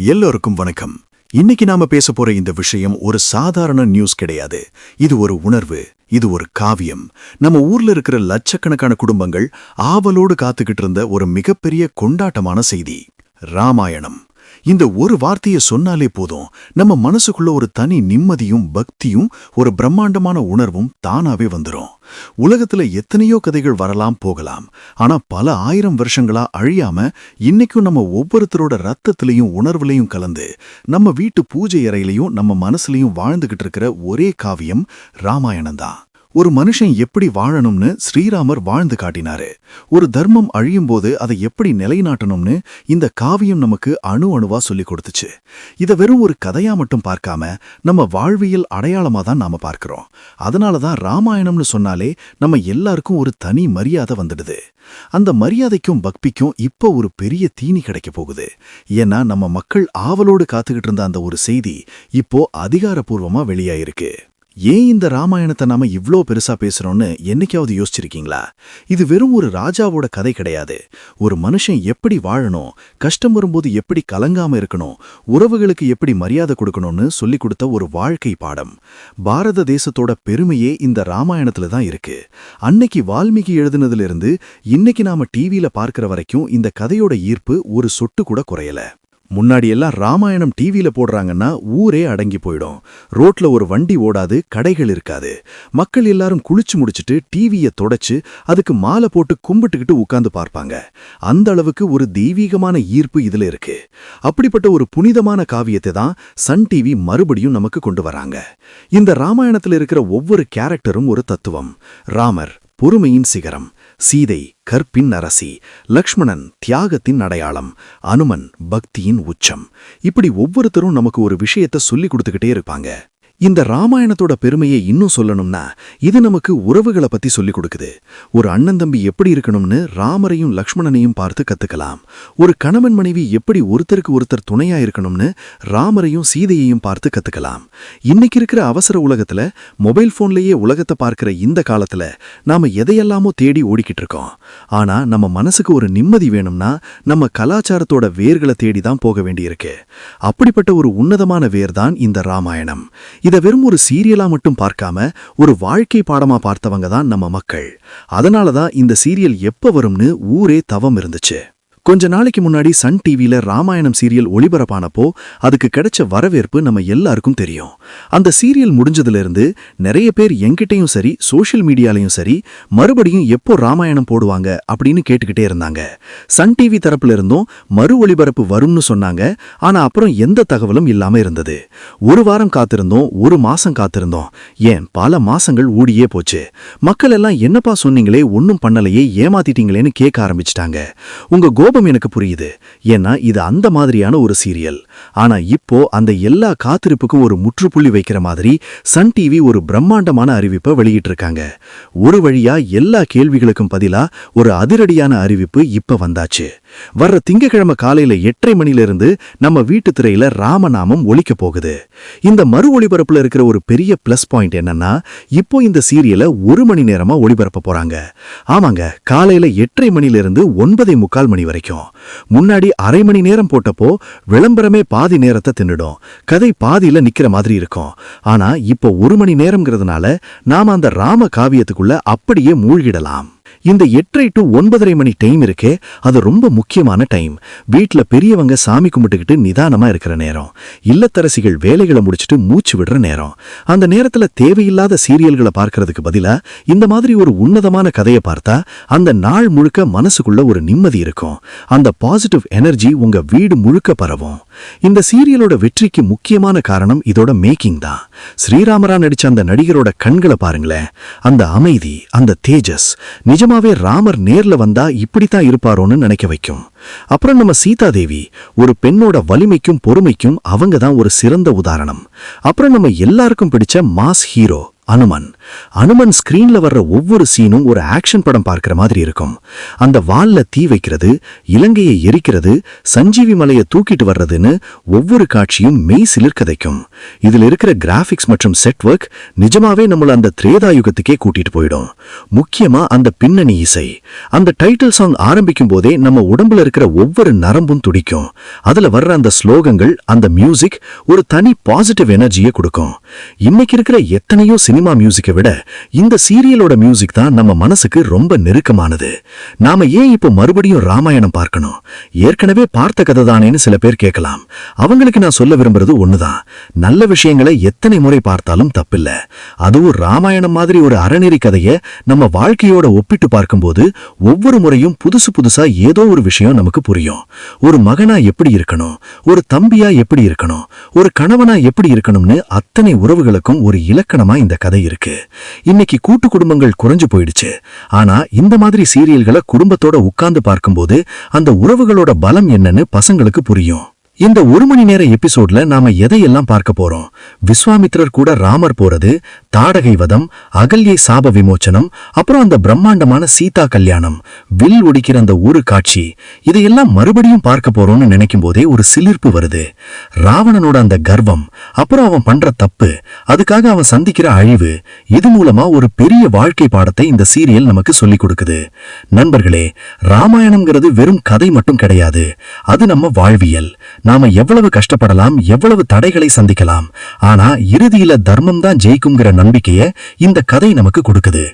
எல்லோருக்கும் வணக்கம். இன்னைக்கு நாம பேச போற இந்த விஷயம் ஒரு சாதாரண நியூஸ் கிடையாது. இது ஒரு உணர்வு இது ஒரு காவியம். நம்ம ஊர்ல இருக்கிற லட்சக்கணக்கான குடும்பங்கள் ஆவலோடு காத்துக்கிட்டு இருந்த ஒரு மிகப்பெரிய கொண்டாட்டமான செய்தி ராமாயணம். இந்த ஒரு வார்த்தையை சொன்னாலே போதும். நம்ம மனசுக்குள்ள ஒரு தனி நிம்மதியும் பக்தியும் ஒரு பிரம்மாண்டமான உணர்வும் தானாவே வந்துரும். உலகத்துல எத்தனையோ கதைகள் வரலாம் போகலாம். ஆனா பல ஆயிரம் வருஷங்களா அழியாம இன்னைக்கும் நம்ம ஒவ்வொருத்தரோட ரத்தத்திலையும் உணர்வுலையும் கலந்து நம்ம வீட்டு பூஜை அறையிலையும் நம்ம மனசுலயும் வாழ்ந்துகிட்டு இருக்கிற ஒரே காவியம் ராமாயணம் தான் ஒரு மனுஷன் எப்படி வாழணும்னு ஸ்ரீராமர் வாழ்ந்து காட்டினாரு. ஒரு தர்மம் அழியும் போது அதை எப்படி நிலைநாட்டணும்னு இந்த காவியம் நமக்கு அணு அணுவா சொல்லிக் கொடுத்துச்சு. இத வெறும் ஒரு கதையா மட்டும் பார்க்காம நம்ம வாழ்வியல் அடையாளமா தான் நாம பார்க்கிறோம். அதனால தான் ராமாயணம்னு சொன்னாலே நம்ம எல்லாருக்கும் ஒரு தனி மரியாதை வந்துடுது. அந்த மரியாதைக்கும் பக்திக்கும் இப்போ ஒரு பெரிய தீனி கிடைக்க போகுது. ஏன்னா நம்ம மக்கள் ஆவலோடு காத்துக்கிட்டு இருந்த அந்த ஒரு செய்தி இப்போ அதிகாரப்பூர்வமா வெளியாயிருக்கு. ஏன் இந்த ராமாயணத்தை நாம இவ்ளோ பெருசா பேசுறோம்னு என்னைக்காவது யோசிச்சிருக்கீங்களா? இது வெறும் ஒரு ராஜாவோட கதை கிடையாது. ஒரு மனுஷன் எப்படி வாழணும் கஷ்டம் வரும்போது எப்படி கலங்காம இருக்கணும் உறவுகளுக்கு எப்படி மரியாதை கொடுக்கணும்னு சொல்லிக் கொடுத்த ஒரு வாழ்க்கை பாடம். பாரத தேசத்தோட பெருமையே இந்த ராமாயணத்துல தான் இருக்கு. அன்னைக்கு வால்மீகி எழுதுனதுல இருந்து இன்னைக்கு நாம டிவியில பார்க்கிற வரைக்கும் இந்த கதையோட ஈர்ப்பு ஒரு சொட்டு கூட குறையல. முன்னாடியெல்லாம் ராமாயணம் டிவியில போடுறாங்கன்னா ஊரே அடங்கி போயிடும். ரோட்ல ஒரு வண்டி ஓடாது கடைகள் இருக்காது. மக்கள் எல்லாரும் குளிச்சு முடிச்சுட்டு டிவியை தொடச்சு அதுக்கு மாலை போட்டு கும்பிட்டுக்கிட்டு உட்கார்ந்து பார்ப்பாங்க. அந்த அளவுக்கு ஒரு தெய்வீகமான ஈர்ப்பு இதுல இருக்கு. அப்படிப்பட்ட ஒரு புனிதமான காவியத்தை தான் சன் டிவி மறுபடியும் நமக்கு கொண்டு வராங்க. இந்த ராமாயணத்துல இருக்கிற ஒவ்வொரு கேரக்டரும் ஒரு தத்துவம். ராமர். பொறுமையின் சிகரம் சீதை கற்பின் அரசி லக்ஷ்மணன் தியாகத்தின் அடையாளம் அனுமன் பக்தியின் உச்சம். இப்படி ஒவ்வொருத்தரும் நமக்கு ஒரு விஷயத்த சொல்லிக் கொடுத்துக்கிட்டே இருப்பாங்க. இந்த ராமாயணத்தோட பெருமையை இன்னும் சொல்லணும்னா இது நமக்கு உறவுகளை பத்தி சொல்லிக் கொடுக்குது. ஒரு அண்ணன் தம்பி எப்படி இருக்கணும்னு ராமரையும் லக்ஷ்மணனையும் பார்த்து கத்துக்கலாம். ஒரு கணவன் மனைவி எப்படி ஒருத்தருக்கு ஒருத்தர் துணையா இருக்கணும்னு ராமரையும் சீதையையும் பார்த்து கத்துக்கலாம். இன்னைக்கு இருக்கிற அவசர உலகத்துல மொபைல் போன்லயே உலகத்தை பார்க்கிற இந்த காலத்துல நாம எதையெல்லாமோ தேடி ஓடிக்கிட்டு இருக்கோம். ஆனா நம்ம மனசுக்கு ஒரு நிம்மதி வேணும்னா நம்ம கலாச்சாரத்தோட வேர்களை தேடி தான் போக வேண்டியிருக்கு. அப்படிப்பட்ட ஒரு உன்னதமான வேர் தான் இந்த ராமாயணம். இதை வெறும் ஒரு சீரியலா மட்டும் பார்க்காம ஒரு வாழ்க்கை பாடமா பார்த்தவங்க தான் நம்ம மக்கள். அதனால தான் இந்த சீரியல் எப்ப வரும்னு ஊரே தவம் இருந்துச்சு. கொஞ்ச நாளைக்கு முன்னாடி சன் டிவியில ராமாயணம் சீரியல் ஒளிபரப்பானப்போ அதுக்கு கிடைச்ச வரவேற்பு நம்ம எல்லாருக்கும் தெரியும். அந்த சீரியல் முடிஞ்சதுல இருந்து நிறைய பேர் எங்கிட்டையும் சரி சோஷியல் மீடியாலையும் சரி மறுபடியும் எப்போ ராமாயணம் போடுவாங்க அப்படின்னு கேட்டுக்கிட்டே இருந்தாங்க. சன் டிவி தரப்புல இருந்தும் மறு ஒளிபரப்பு வரும்னு சொன்னாங்க. ஆனா அப்புறம் எந்த தகவலும் இல்லாம இருந்தது. ஒரு வாரம் காத்திருந்தோம் ஒரு மாசம் காத்திருந்தோம். ஏன்? பல மாசங்கள் ஊடியே போச்சு. மக்கள் எல்லாம் என்னப்பா சொன்னீங்களே ஒன்னும் பண்ணலையே ஏமாத்திட்டீங்களேன்னு கேட்க ஆரம்பிச்சிட்டாங்க. உங்க கோபம் எனக்கு புரியுது. ஏன்னா இது அந்த மாதிரியான ஒரு சீரியல். ஆனா இப்போ அந்த எல்லா காத்திருப்புக்கும் ஒரு முற்றுப்புள்ளி வைக்கிற மாதிரி சன் டிவி ஒரு பிரம்மாண்டமான அறிவிப்பை வெளியிட்டு இருக்காங்க ஒரு வழியா எல்லா கேள்விகளுக்கும் பதிலா ஒரு அதிரடியான அறிவிப்பு இப்ப வந்தாச்சு. வர்ற திங்கக்கிழமை காலையில எட்டரை மணில இருந்து நம்ம வீட்டு திரையில ராமநாமம் ஒழிக்க போகுது. இந்த மறு ஒளிபரப்புல இருக்கிற ஒரு பெரிய பிளஸ் பாயிண்ட் என்னன்னா இப்போ இந்த சீரியலை ஒரு மணி நேரமா ஒளிபரப்ப போறாங்க. ஆமாங்க காலையில எட்டரை மணில இருந்து ஒன்பதே முக்கால் மணி வரைக்கும். முன்னாடி அரை மணி நேரம் போட்டப்போ விளம்பரமே பாதி நேரத்தை தின்னுடும். கதை பாதியில நிக்கிற மாதிரி இருக்கும். ஆனா இப்போ ஒரு மணி நேரம்ங்கிறதுனால நாம அந்த ராம காவியத்துக்குள்ள அப்படியே மூழ்கிடலாம். இந்த எட்டரை டு ஒன்பதரை மணி டைம் இருக்கே அது ரொம்ப முக்கியமான டைம் வீட்டில் பெரியவங்க சாமி கும்பிட்டுக்கிட்டு நிதானமா இருக்கிற நேரம். இல்லத்தரசிகள் வேலைகளை முடிச்சுட்டு மூச்சு விடுற நேரம். அந்த நேரத்துல தேவையில்லாத சீரியல்களை பார்க்கறதுக்கு பதிலாக இந்த மாதிரி ஒரு உன்னதமான கதையை பார்த்தா அந்த நாள் முழுக்க மனசுக்குள்ள ஒரு நிம்மதி இருக்கும். அந்த பாசிட்டிவ் எனர்ஜி உங்க வீடு முழுக்க பரவும். இந்த சீரியலோட வெற்றிக்கு முக்கியமான காரணம் இதோட மேக்கிங் தான். ஸ்ரீராமரா நடிச்ச அந்த நடிகரோட கண்களை பாருங்களேன். அந்த அமைதி அந்த தேஜஸ். நிஜமாவே ராமர் நேர்ல வந்தா இப்படித்தான் இருப்பாரோன்னு நினைக்க வைக்கும். அப்புறம் நம்ம சீதா தேவி ஒரு பெண்ணோட வலிமைக்கும் பொறுமைக்கும் அவங்க தான் ஒரு சிறந்த உதாரணம். அப்புறம் நம்ம எல்லாருக்கும் பிடிச்ச மாஸ் ஹீரோ அனுமன். அனுமன் ஸ்கிரீன்ல வர்ற ஒவ்வொரு சீனும் ஒரு ஆக்ஷன் படம் பார்க்கிற மாதிரி இருக்கும். அந்த வால்ல தீ வைக்கிறது இலங்கையை எரிக்கிறது சஞ்சீவி மலையை தூக்கிட்டு வர்றதுன்னு ஒவ்வொரு காட்சியும் மெய் சிலிர்க்கதைக்கும் இதில் இருக்கிற கிராஃபிக்ஸ் மற்றும் செட் ஒர்க் நிஜமாவே நம்மள அந்த திரேதா யுகத்துக்கே கூட்டிட்டு போயிடும். முக்கியமா அந்த பின்னணி இசை. அந்த டைட்டில் சாங் ஆரம்பிக்கும் போதே நம்ம உடம்புல இருக்கிற ஒவ்வொரு நரம்பும் துடிக்கும். அதுல வர்ற அந்த ஸ்லோகங்கள் அந்த மியூசிக் ஒரு தனி பாசிட்டிவ் எனர்ஜியை கொடுக்கும். இன்னைக்கு இருக்கிற எத்தனையோ சினிமா மியூசிக்கை விட இந்த சீரியலோட மியூசிக் தான் நம்ம மனசுக்கு ரொம்ப நெருக்கமானது. நாம ஏன் இப்போ மறுபடியும் ராமாயணம் பார்க்கணும்? ஏற்கனவே பார்த்த கதை தானேன்னு சில பேர் கேட்கலாம். அவங்களுக்கு நான் சொல்ல விரும்புறது ஒண்ணுதான். நல்ல விஷயங்களை எத்தனை முறை பார்த்தாலும் தப்பில்ல. அதுவும் ராமாயணம் மாதிரி ஒரு அறநெறி கதையை நம்ம வாழ்க்கையோட ஒப்பிட்டு பார்க்கும்போது ஒவ்வொரு முறையும் புதுசு புதுசா ஏதோ ஒரு விஷயம் நமக்கு புரியும். ஒரு மகனா எப்படி இருக்கணும்? ஒரு தம்பியா எப்படி இருக்கணும்? ஒரு கணவனா எப்படி இருக்கணும்னு அத்தனை உறவுகளுக்கும் ஒரு இலக்கணமா இந்த கதை இருக்கு. இன்னைக்கு கூட்டு குடும்பங்கள் குறைஞ்சு போயிடுச்சு. ஆனா இந்த மாதிரி சீரியல்களை குடும்பத்தோட உட்கார்ந்து பார்க்கும்போது அந்த உறவுகளோட பலம் என்னன்னு பசங்களுக்கு புரியும். இந்த ஒரு மணி நேர எபிசோட்ல நாம எதையெல்லாம் பார்க்க போறோம்? விஸ்வாமித்ரர் கூட ராமர் போறது தாடகை வதம் அகல்யை சாப விமோச்சனம் அப்புறம் அந்த பிரம்மாண்டமான சீதா கல்யாணம் வில் ஒடிக்கிற அந்த ஒரு காட்சி இதையெல்லாம் மறுபடியும் பார்க்க போறோம்னு நினைக்கும் போதே ஒரு சிலிர்ப்பு வருது. ராவணனோட அந்த கர்வம் அப்புறம் அவன் பண்ற தப்பு அதுக்காக அவன் சந்திக்கிற அழிவு இது மூலமா ஒரு பெரிய வாழ்க்கை பாடத்தை இந்த சீரியல் நமக்கு சொல்லிக் கொடுக்குது. நண்பர்களே ராமாயணம்ங்கிறது வெறும் கதை மட்டும் கிடையாது அது நம்ம வாழ்வியல். நாம எவ்வளவு கஷ்டப்படலாம் எவ்வளவு தடைகளை சந்திக்கலாம். ஆனா இறுதியில தர்மம் தான் ஜெயிக்குங்கிற நம்பிக்கைய இந்த கதை நமக்கு கொடுக்குது.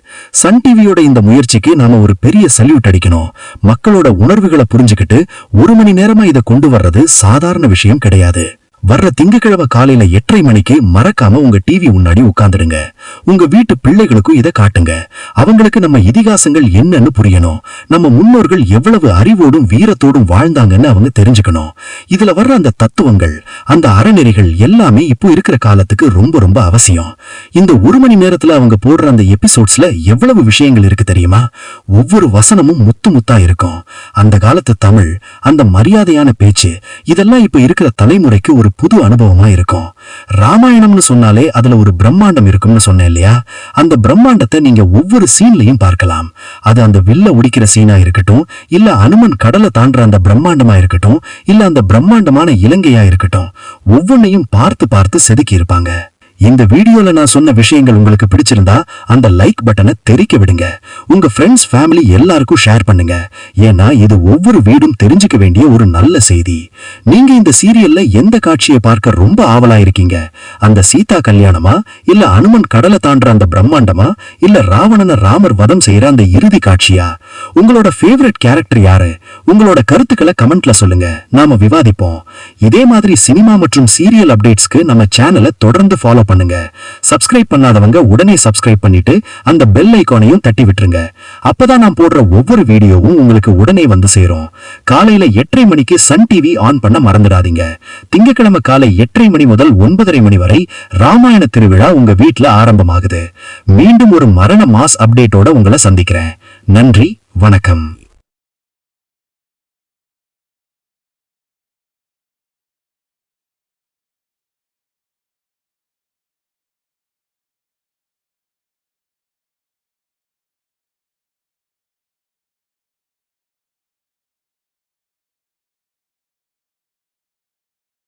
சன் டிவியோட இந்த முயற்சிக்கு நாம ஒரு பெரிய சல்யூட் அடிக்கணும். மக்களோட உணர்வுகளை புரிஞ்சுக்கிட்டு ஒரு மணி நேரமா இதை கொண்டு வர்றது சாதாரண விஷயம் கிடையாது. வர்ற திங்கக்கிழமை காலையில எட்டரை மணிக்கு மறக்காம உங்க டிவி முன்னாடி உட்காந்துடுங்க உங்க வீட்டு பிள்ளைகளுக்கும் இதை காட்டுங்க. அவங்களுக்கு நம்ம இதிகாசங்கள் என்னன்னு புரியணும். நம்ம முன்னோர்கள் எவ்வளவு அறிவோடும் வீரத்தோடும் வாழ்ந்தாங்கன்னு அவங்க தெரிஞ்சுக்கணும். இதுல வர்ற அந்த தத்துவங்கள் அந்த அறநெறிகள் எல்லாமே இப்போ இருக்கிற காலத்துக்கு ரொம்ப ரொம்ப அவசியம். இந்த ஒரு மணி நேரத்துல அவங்க போடுற அந்த எபிசோட்ஸ்ல எவ்வளவு விஷயங்கள் இருக்கு தெரியுமா? ஒவ்வொரு வசனமும் முத்து முத்தா இருக்கும். அந்த காலத்து தமிழ் அந்த மரியாதையான பேச்சு இதெல்லாம் இப்ப இருக்கிற தலைமுறைக்கு ஒரு புது அனுபவமா இருக்கும். ராமாயணம்னு சொன்னாலே அதுல ஒரு பிரம்மாண்டம் இருக்கும்னு சொன்னேன் இல்லையா? அந்த பிரம்மாண்டத்தை நீங்க ஒவ்வொரு சீன்லையும் பார்க்கலாம். அது அந்த வில்ல உடிக்கிற சீனா இருக்கட்டும் இல்ல அனுமன் கடலை தாண்டுற அந்த பிரம்மாண்டமா இருக்கட்டும் இல்ல அந்த பிரம்மாண்டமான இலங்கையா இருக்கட்டும் ஒவ்வொன்னையும் பார்த்து பார்த்து செதுக்கி இருப்பாங்க இந்த வீடியோல நான் சொன்ன விஷயங்கள் உங்களுக்கு பிடிச்சிருந்தா அந்த லைக் பட்டனை தெரிக்க விடுங்க. உங்க ஃப்ரெண்ட்ஸ் ஃபேமிலி எல்லாருக்கும் ஷேர் பண்ணுங்க. ஏன்னா இது ஒவ்வொரு வீடும் தெரிஞ்சுக்க வேண்டிய ஒரு நல்ல செய்தி. நீங்க இந்த சீரியல்ல எந்த காட்சியை பார்க்க ரொம்ப ஆவலா இருக்கீங்க? அந்த சீதா கல்யாணமா? இல்ல அனுமன் கடலை தாண்டுற அந்த பிரம்மாண்டமா? இல்ல ராவணனை ராமர் வதம் செய்யற அந்த இறுதி காட்சியா? உங்களோட ஃபேவரட் கேரக்டர் யாரு? உங்களோட கருத்துக்களை கமெண்ட்ல சொல்லுங்க. நாம விவாதிப்போம். இதே மாதிரி சினிமா மற்றும் சீரியல் அப்டேட்ஸ்க்கு நம்ம சேனலை தொடர்ந்து ஃபாலோ பண்ணுங்க. சப்ஸ்கிரைப் பண்ணாதவங்க உடனே சப்ஸ்கிரைப் பண்ணிட்டு அந்த பெல் ஐக்கானையும் தட்டி விட்டுருங்க. அப்பதான் நான் போடுற ஒவ்வொரு வீடியோவும் உங்களுக்கு உடனே வந்து சேரும். காலையில எட்டரை மணிக்கு சன் டிவி ஆன் பண்ண மறந்துடாதீங்க. திங்கட்கிழமை காலை எட்டரை மணி முதல் ஒன்பதரை மணி வரை ராமாயண திருவிழா உங்க வீட்டுல ஆரம்பமாகுது. மீண்டும் ஒரு மரண மாஸ் அப்டேட்டோட உங்களை சந்திக்கிறேன். நன்றி வணக்கம்.